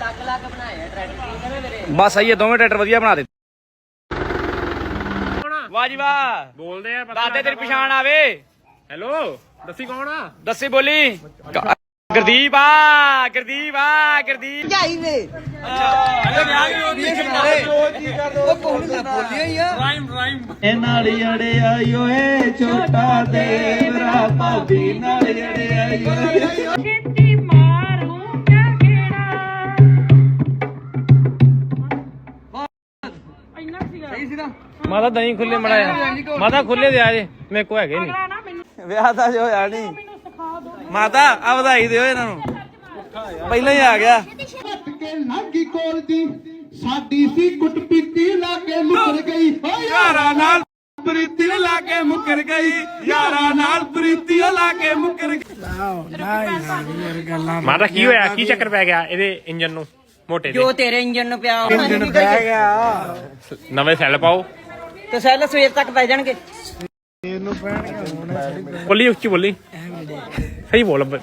ਲੱਗ ਲੱਗ ਬਣਾਏ ਆ ਟਰੈਕਟਰ ਠੀਕ ਹੈ ਨਾ ਮੇਰੇ ਬਸ ਸਹੀ ਹੈ ਦੋਵੇਂ ਟਰੈਕਟਰ ਵਧੀਆ ਬਣਾ ਦੇ ਵਾਹ ਜੀ ਵਾਹ। ਬੋਲਦੇ ਆ ਦਾਦੇ ਤੇਰੀ ਪਛਾਣ ਆਵੇ। ਹੈਲੋ ਦੱਸੀ ਕੌਣ ਆ? ਦੱਸੀ ਬੋਲੀ। ਗੁਰਦੀਪ ਆ ਗੁਰਦੀਪ ਆ ਗੁਰਦੀਪ। ਜਾਈ ਵੇ। ਇਹ ਨਾਲ ਅੜੇ ਆਈ ਓਏ ਛੋਟਾ ਦੇਵਰਾ ਭਾਬੀ ਨਾਲ ਅੜੇ ਆਈ ਮਾਤਾ ਦਹੀਂ ਖੁੱਲੇ ਮੜਾਇਆ ਮਾਤਾ ਖੁੱਲੇ ਦੇ ਆ ਜੇ ਮੇਰੇ ਕੋ ਹੈਗੇ ਨਹੀਂ। ਵਿਆਹ ਤਾਂ ਜੋ ਹੋਇਆ ਨਹੀਂ। ਮੈਨੂੰ ਸਿਖਾ ਦੋ ਮਾਤਾ ਆ ਵਧਾਈ ਦਿਓ ਇਹਨਾਂ ਨੂੰ। ਪਹਿਲਾਂ ਹੀ ਆ ਗਿਆ। ਕੇ ਲਾਗੀ ਕੋਲ ਦੀ। ਸਾਡੀ ਸੀ ਕੁੱਟ ਪੀਤੀ ਲਾ ਕੇ ਮੁਕਰ ਗਈ। ਓ ਯਾਰਾ ਨਾਲ ਪ੍ਰੀਤੀ ਲਾ ਕੇ ਮੁਕਰ ਗਈ। ਯਾਰਾ ਨਾਲ ਪ੍ਰੀਤੀ ਲਾ ਕੇ ਮੁਕਰ ਗਈ। ਮਾਤਾ ਕੀ ਹੋਇਆ? ਕੀ ਚੱਕਰ ਪੈ ਗਿਆ ਇਹਦੇ ਇੰਜਨ ਨੂੰ? ਮੋਟੇ ਜੋ ਦੇ ਤੇਰੇ ਇੰਜਨ ਨੂੰ ਪਿਆ ਨਵੇਂ ਸੈੱਲ ਪਾਓ। ਤੇ ਸੈੱਲ ਸਵੇਰ ਤੱਕ ਪੈ ਜਾਣਗੇ। ਬੋਲੀ ਉੱਚੀ ਬੋਲੀ। ਸਹੀ ਬੋਲ ਬ-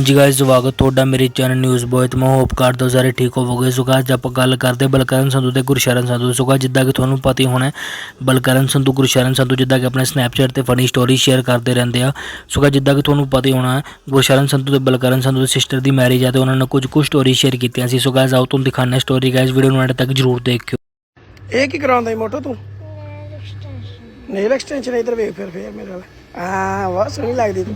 ਹਾਂਜੀ ਗਾਇਸ ਸਵਾਗਤ ਤੁਹਾਡਾ ਮੇਰੇ ਚੈਨਲ ਨਿਊਜ਼ ਬੋਏ ਤੇ ਮੈਂ ਹੋਪ ਕਰਦਾ ਹਾਂ ਸਾਰੇ ਠੀਕ ਹੋਵੋਗੇ। ਸੋ guys, ਆਪਾਂ ਗੱਲ ਕਰਦੇ ਬਲਕਰਨ ਸੰਧੂ ਤੇ ਗੁਰਸ਼ਰਨ ਸੰਧੂ ਸੋ guys, ਜਿੱਦਾਂ ਕਿ ਤੁਹਾਨੂੰ ਪਤਾ ਹੀ ਹੋਣਾ ਹੈ, ਬਲਕਰਨ ਸੰਧੂ ਗੁਰਸ਼ਰਨ ਸੰਧੂ ਜਿੱਦਾਂ ਕਿ ਆਪਣੇ ਸਨੈਪਚੈਟ ਤੇ ਫਨੀ ਸਟੋਰੀ ਸ਼ੇਅਰ ਕਰਦੇ ਰਹਿੰਦੇ ਆ। ਸੋ guys, ਜਿੱਦਾਂ ਕਿ ਤੁਹਾਨੂੰ ਪਤਾ ਹੀ ਹੋਣਾ ਹੈ, ਗੁਰਸ਼ਰਨ ਸੰਧੂ ਤੇ ਬਲਕਰਨ ਸੰਧੂ ਦੀ ਸਿਸਟਰ ਦੀ ਮੈਰਿਜ ਆ ਤੇ ਉਹਨਾਂ ਨੇ ਕੁਝ ਕੁ ਸਟੋਰੀ ਸ਼ੇਅਰ ਕੀਤੀਆਂ ਸੀ। ਸੋ ਗਾਇਸ ਆਓ ਤੁਹਾਨੂੰ ਦਿਖਾਉਂਦੇ ਹਾਂ ਸਟੋਰੀ ਗਾਇਸ ਵੀਡੀਓ ਨੂੰ ਅੰਤ ਤੱਕ ਜਰੂਰ ਦੇਖਿਓ। ਇਹ ਕੀ ਕਰਾਉਂਦਾ ਈ ਮੋਟੋ ਤੂੰ? ਨੇਲ ਐਕਸਟੈਂਸ਼ਨ ਇਧਰ ਵੇਖ ਫਿਰ ਫੇਰ ਮੇਰੇ ਨਾਲ ਆ ਬਹੁਤ ਸੋਹਣੀ ਲੱਗਦੀ ਤੂੰ।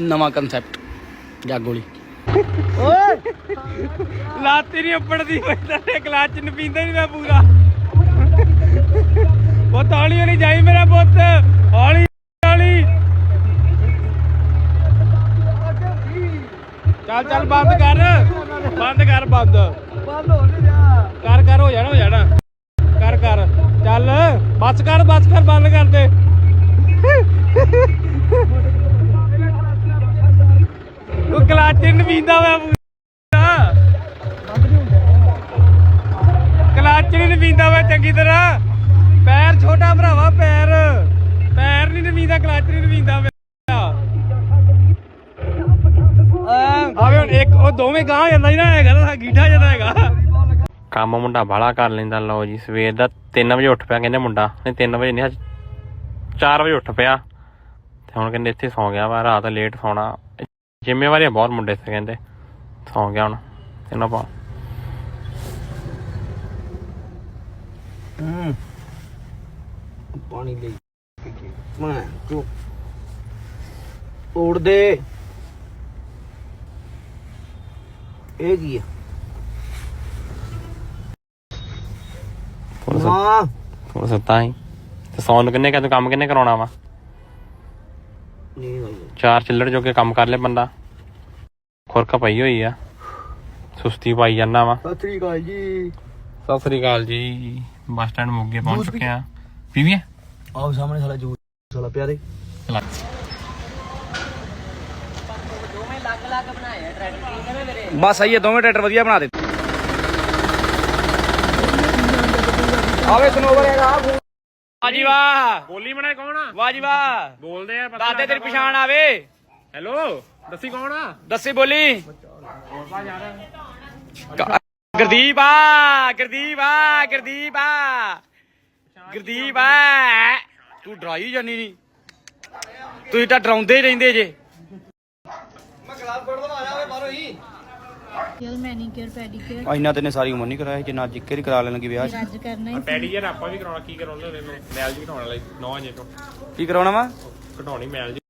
ਨਵਾਂ ਕਨਸੈਪਟ ਜਾਗੋਲੀ ਲਾਤੀ ਨਹੀਂ ਉੱਪੜਦੀ ਪੈਂਦਾ ਤੇ ਕਲਾਚ ਚ ਪੀਂਦਾ ਨਹੀਂ ਮੈਂ ਪੂਰਾ। ਉਹ ਹੌਲੀ ਨਹੀਂ ਜਾਈ ਮੇਰਾ ਪੁੱਤ ਹੌਲੀ ਹੌਲੀ। ਚੱਲ ਚੱਲ ਬੰਦ ਕਰ। ਬੰਦ ਕਰ ਬੰਦ। ਬੰਦ ਹੋ ਨਹੀਂ ਜਾ ਕਰ ਕਰ ਹੋ ਜਾਣਾ ਹੋ ਜਾਣਾ। ਕਰ ਕਰ। ਚੱਲ ਬਸ ਕਰ ਬਸ ਕਰ ਬੰਦ ਕਰ ਦੇ ਉਹ ਕਲਾਚ ਨਹੀਂ ਪੀਂਦਾ ਮੈਂ ਨਹੀਂ ਨਵੀਂਦਾ ਵਾ ਚੰਗੀ ਤਰ੍ਹਾਂ। ਪੈਰ ਛੋਟਾ ਭਰਾਵਾ, ਪੈਰ। ਪੈਰ ਨਹੀਂ ਨਵੀਂਦਾ ਕਲੱਚ ਨਹੀਂ ਨਵੀਂਦਾ ਵਾ ਆਵੇ ਹੁਣ ਇੱਕ, ਉਹ ਦੋਵੇਂ ਗਾਂ ਜਾਂਦਾ ਹੀ ਨਾ ਹੈਗਾ ਤਾਂ ਗੀਠਾ ਜਾਂਦਾ ਹੈਗਾ। ਕੰਮ ਮੁੰਡਾ ਬਾਲਾ ਕਰ ਲੈਂਦਾ, ਲਓ ਜੀ, ਸਵੇਰ ਦਾ 3 ਵਜੇ ਉੱਠ ਪਿਆ ਕਹਿੰਦੇ ਮੁੰਡਾ। ਨਹੀਂ 3 ਵਜੇ ਨਹੀਂ 4 ਵਜੇ ਉੱਠ ਪਿਆ। ਤੇ ਹੁਣ ਕਹਿੰਦੇ ਇੱਥੇ ਸੌ ਗਿਆ ਵਾ, ਰਾਤ ਲੇਟ ਸੌਣਾ। ਜ਼ਿੰਮੇਵਾਰੀਆਂ ਬਹੁਤ ਮੁੰਡੇ ਤੇ ਕਹਿੰਦੇ। ਸੌਂ ਗਿਆ ਹੁਣ ਇਹਨਾਂ ਪਾ ਪਾਣੀ ਲਈ। ਮੈਂ ਤੂੰ ਉੜਦੇ ਇਹ ਕੀ ਆ? ਥੋੜਾ ਸੁੱਤਾ ਹੀ। ਤੇ ਸੌਣ ਨੂੰ ਕਿੰਨੇ ਕਹਿੰਦੇ ਕੰਮ ਕਿੰਨੇ ਕਰਾਉਣਾ ਵਾ? ਚਾਰ ਚਿੱਲੜ ਜੋ ਕੇ ਕੰਮ ਕਰ ਲੈ ਬੰਦਾ ਖੁਰਕ ਪਈ ਹੋਈ ਆ ਸੁਸਤੀ ਪਾਈ ਜਾਂਦਾ ਵਾ ਸਤਿ ਸ੍ਰੀ ਅਕਾਲ ਜੀ ਸਤਿ ਸ੍ਰੀ ਅਕਾਲ ਜੀ ਬੱਸ ਸਟੈਂਡ ਮੋਗੇ ਪਹੁੰਚ ਚੁੱਕੇ ਆ ਪੀਵੀਏ ਆਓ ਸਾਹਮਣੇ ਸਾਲਾ ਜੂਸ ਸਾਲਾ ਪਿਆਰੇ ਦੋਵੇਂ ਲੱਗ ਲੱਗ ਬਣਾਏ ਆ ਟਰੈਕਟਰ ਠੀਕ ਹੈ ਨਾ ਮੇਰੇ ਬਸ ਸਹੀ ਹੈ ਦੋਵੇਂ ਟਰੈਕਟਰ ਵਧੀਆ ਬਣਾ ਦੇ ਆਵੇ ਸਨੋਵਰ ਹੈਗਾ ਵਾਹ ਜੀ ਵਾਹ। ਬੋਲੀ ਬਣਾਏ ਕੌਣ ਆ? ਵਾਹ ਜੀ ਵਾਹ। ਬੋਲਦੇ ਆ ਦਾਦੇ ਤੇਰੀ ਪਛਾਣ ਆਵੇ। ਹੈਲੋ ਦੱਸੀ ਕੌਣ ਆ? ਦੱਸੀ ਬੋਲੀ। ਗ- ਗੁਰਦੀਪ ਆ ਗੁਰਦੀਪ ਆ ਗੁਰਦੀਪ ਆ। ਗੁਰਦੀਪ ਆ। ਤੂੰ ਡਰਾਈ ਜਾਨੀ ਨਹੀਂ ਤੁਸੀਂ ਤਾਂ ਡਰਾਉਂਦੇ ਹੀ ਰਹਿੰਦੇ ਜੇ। ਯਾਰ ਮੈਨੀਕਿਅਰ ਪੈਡੀਕਿਅਰ ਇੰਨਾ ਤੈਨੇ ਸਾਰੀ ਉਮਰ ਨਹੀਂ ਕਰਾਇਆ ਜਿੰਨਾ ਅੱਜ ਇੱਕੇ ਹੀ ਕਰਾ ਲੈਣਗੇ ਵਿਆਹ 'ਚ। ਅੱਜ ਕਰਨਾ ਹੀ ਪੈਡੀ ਯਾਰ ਆਪਾਂ ਵੀ ਕਰਾਉਣਾ ਕੀ ਕਰਾਉਣਾ ਉਹਨੇ ਮੈਲ ਜੀ ਘਟਾਉਣ ਵਾਲੀ 9 ਵਜੇ ਤੋਂ। ਕੀ ਕਰਾਉਣਾ ਵਾ? ਘਟਾਉਣੀ ਮੈਲ ਜੀ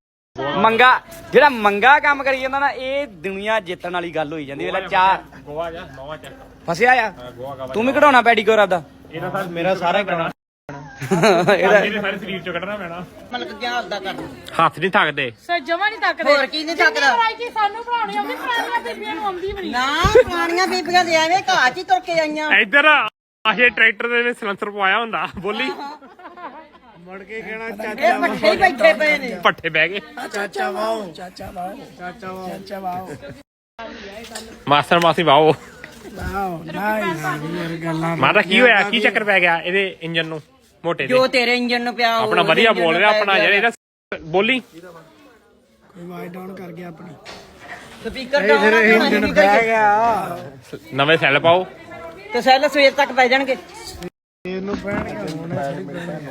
ਮੰਗਾ ਜਿਹੜਾ ਮੰਗਾ ਕੰਮ ਕਰੀ ਜਾਂਦਾ ਨਾ ਇਹ ਦੁਨੀਆ ਜਿੱਤਣ ਵਾਲੀ ਗੱਲ ਹੋਈ ਜਾਂਦੀ ਵੇਲਾ ਚਾਰ ਗੋਆ ਜਾ 9 ਚ ਫਸਿਆ ਆ? ਗੋਆ ਤੂੰ ਵੀ ਕਢਾਉਣਾ ਪੈਡੀਕਿਉਰ ਆਪਦਾ? ਇਹਦਾ ਸਰ ਮੇਰਾ ਸਾਰਾ ਕਰਾਉਣਾ। ਇਹਦਾ ਇਹਦੇ ਸਾਰੇ ਸਰੀਰ ਚੋਂ ਕੱਢਣਾ ਪੈਣਾ। ਮਲਕ ਗਿਆ ਆਪਦਾ ਕਰ ਹੱਥ ਨਹੀਂ ਥੱਕਦੇ। ਸਰ ਜਮਾ ਨਹੀਂ ਤੱਕਦੇ ਹੋਰ ਕੀ ਨਹੀਂ ਤੱਕਦਾ ਕਿ ਸਾਨੂੰ ਬਣਾਉਣੀ ਆਉਂਦੀ ਪੁਰਾਣੀਆਂ ਬੀਬੀਆਂ ਨੂੰ ਆਉਂਦੀ ਵੀ ਨਹੀਂ। ਨਾ ਪੁਰਾਣੀਆਂ ਬੀਬੀਆਂ ਦੇ ਐਵੇਂ ਘਾਹ 'ਚ ਹੀ ਤੁਰ ਕੇ ਆਈਆਂ। ਇੱਧਰ ਆਹੇ ਟਰੈਕਟਰ ਦੇ ਵਿੱਚ ਸਲੈਂਸਰ ਪਵਾਇਆ ਹੁੰਦਾ ਬੋਲੀ। ਇਹ ਪੱਠੇ ਹੀ ਬੈਠੇ ਪਏ ਨੇ। ਪੱਠੇ ਬਹਿ ਗਏ। ਚਾਚਾ ਵਾਓ। ਚਾਚਾ ਵਾਓ। ਚਾਚਾ ਵਾਓ। ਚਾਚਾ ਵਾਓ। ਮਾਸਟਰ ਮਾਸੀ ਵਾਓ। ਵਾਓ ਯਾਰ ਗੱਲਾਂ ਮਾਤਾ ਕੀ ਹੋਇਆ? ਕੀ ਚੱਕਰ ਪੈ ਗਿਆ ਇਹਦੇ ਇੰਜਨ ਨੂੰ? ਮੋਟੇ ਜੋ ਤੇਰੇ ਇੰਜਨ ਨੂੰ ਪਿਆ ਆਪਣਾ ਉਹਦੇ ਵਧੀਆ ਇੰਜਣ ਬੋਲ ਨੂੰ ਰਿਹਾ ਆਪਣਾ ਗਿਆ। ਯਾਰ ਇਹਦਾ ਬੋਲੀ। ਕੋਈ ਆਵਾਜ਼ ਡਾਊਨ ਕਰ ਗਿਆ ਆਪਣੀ। ਸਪੀਕਰ ਡਾਊਨ ਆ ਤੇ ਮਨ ਬਹਿ ਗਿਆ। ਨਵੇਂ ਸੈੱਲ ਪਾਓ। ਤੇ ਸੈੱਲ ਸਵੇਰ ਤੱਕ ਪੈ ਜਾਣਗੇ।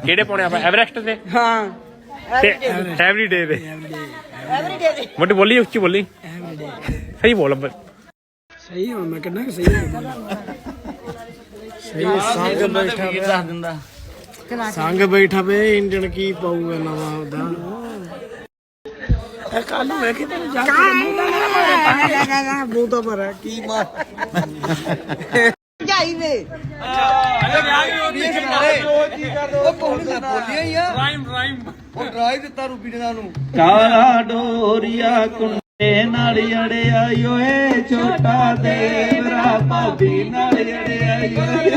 ਕਿਹੜੇ ਪਾਉਣੇ ਆਪਾਂ? ਐਵਰੈਸਟ ਤੇ? ਹਾਂ। ਤੇ ਐਵਰੀ ਡੇ ਦੇ ਐਵਰੀਡੇ ਦੇ ਮੋਟੀ ਬੋਲੀ ਉੱਚੀ ਬੋਲੀ। ਸਹੀ ਬੋਲ ਬ- ਸਹੀ ਹੁਣ ਮੈਂ ਕਿੰਨਾ ਕੁ ਸਹੀ ਹੋ ਸਹੀ ਸੰਗ ਬੈਠਾ ਦੱਸ ਦਿੰਦਾ। ਸੰਗ ਬੈਠਾ ਵੇ ਇੰਜਣ ਕੀ ਪਾਊਗਾ ਨਵਾਂ ਉਹਦਾ? ਇਹ ਕੱਲ ਨੂੰ ਵੇਖੀ ਤੈਨੂੰ ਜਾ ਕੇ ਮੂੰਹ ਤਾਂ ਨਾ ਮਾਰੇ। ਮੂੰਹ ਤਾਂ ਮਾਰਿਆ ਕੀ ਮਾਰ? ਜਾਈ ਵੇ। ਉਹ ਕੋਣ ਨਾ ਬੋਲਿਆ ਹੀ ਆ। ਰਾਈਮ ਰਾਈਮ। ਉਹ ਡਰਾਈ ਦਿੱਤਾ ਰੂਬੀ ਨੇ ਨੂੰ। ਕਾਲਾ ਡੋਰੀਆ ਕੁੰਡੇ ਨਾਲ ਅੜਿਆ ਓਏ ਛੋਟਾ ਦੇਵਰਾ ਭਾਬੀ ਨਾਲ ਅੜਿਆ ਓਏ।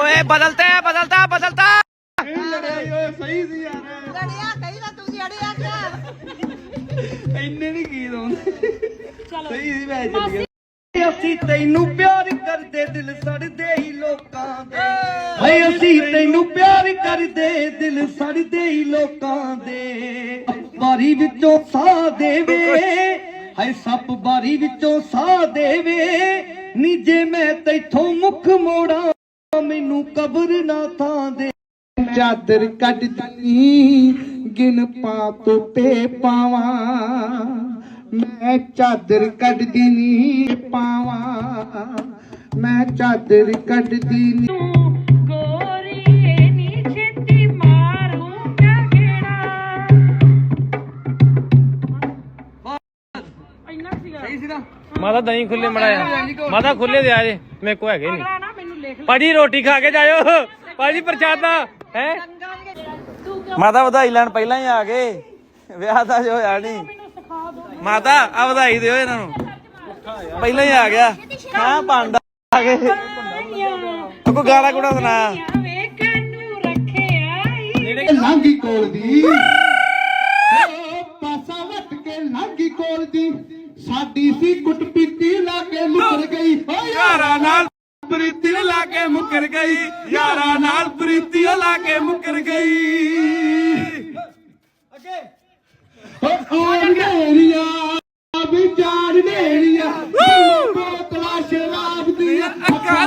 ਓਏ ਬਦਲਤਾ ਹੈ ਬਦਲਤਾ ਬਦਲਤਾ। ਸਹੀ ਸੀ ਯਾਰ ਲੜਿਆ ਕਹੀ ਨਾ ਤੁਸੀਂ ਅੜਿਆ ਕਿਆ? ਇੰਨੇ ਨਹੀਂ ਗੀਤ ਆਉਂਦੇ। ਸਹੀ ਸੀ ਮੈਂ ਚੱਲੀ ਅਸੀਂ ਤੈਨੂੰ ਪਿਆਰ ਕਰਦੇ ਦਿਲ ਸੜਦੇ ਹੀ ਲੋਕਾਂ ਦੇ। ਹਾਏ ਅਸੀਂ ਤੈਨੂੰ ਪਿਆਰ ਕਰਦੇ ਦਿਲ ਸੜਦੇ ਹੀ ਲੋਕਾਂ ਦੇ। ਬਾਰੀ ਵਿੱਚੋਂ ਸਾਹ ਦੇਵੇ। ਹਾਏ ਸੱਪ ਬਾਰੀ ਵਿੱਚੋਂ ਸਾਹ ਦੇਵੇ। ਨੀ ਜੇ ਮੈਂ ਤੈਥੋਂ ਮੁਖ ਮੋੜਾਂ ਮੈਨੂੰ ਕਬਰ ਨਾ ਥਾਂ ਦੇ। ਚਾਦਰ ਕੱਢ ਦਿੱਤੀ ਗਿਣ ਪਾਪ ਤੇ ਪਾਵਾਂ। ਮੈਂ ਚਾਦਰ ਕੱਢਦੀ ਨੀ ਪਾਵਾਂ। ਮੈਂ ਚਾਦਰ ਕੱਢਦੀ ਨੀ ਗੋਰੀਏ ਨੀ ਛੇਤੀ ਮਾਰੂੰਗਾ ਗੇੜਾ ਇੰਨਾ ਸੀਗਾ ਮਾਤਾ ਦਹੀਂ ਖੁੱਲੇ ਮੜਾਇਆ ਮਾਤਾ ਖੁੱਲੇ ਦੇ ਆ ਜੇ ਮੇਰੇ ਕੋ ਹੈਗੇ ਨਹੀਂ ਭਾਜੀ ਰੋਟੀ ਖਾ ਕੇ ਜਾਇਓ। ਭਾਜੀ ਪ੍ਰਸ਼ਾਦਾ ਹੈ? ਮਾਤਾ ਵਧਾਈ ਲੈਣ ਪਹਿਲਾਂ ਹੀ ਆ ਗਏ। ਵਿਆਹ ਤਾਂ ਜੋ ਹੋਇਆ ਨਹੀਂ। ਮਾਤਾ ਆ ਵਧਾਈ ਦਿਓ ਇਹਨਾਂ ਨੂੰ। ਪਹਿਲਾਂ ਹੀ ਆ ਗਿਆ। ਹਾਂ ਪਾਂਡਾ ਆ ਗਏ। ਕੋ ਗਾਣਾ ਗੁਣਾ ਸੁਣਾ। ਵੇਖਣ ਨੂੰ ਰੱਖਿਆ ਈ ਲਾਂਗੀ ਕੋਲ ਦੀ। ਪਾਸਾ ਵੱਟ ਕੇ ਲਾਂਗੀ ਕੋਲ ਦੀ। ਸਾਡੀ ਸੀ ਕੁੱਟ ਪੀਤੀ ਲਾ ਕੇ ਮੁਕਰ ਗਈ। ਓ ਯਾਰਾਂ ਨਾਲ ਪ੍ਰੀਤੀ ਲਾ ਕੇ ਮੁਕਰ ਗਈ। ਯਾਰਾਂ ਨਾਲ ਪ੍ਰੀਤੀ ਲਾ ਕੇ ਮੁਕਰ ਗਈ। ਅੱਗੇ। ਵਿਚਾਰ ਬੋਤਲਾ ਸ਼ਰਾਬ ਦੀਆਂ ਅੱਖਾਂ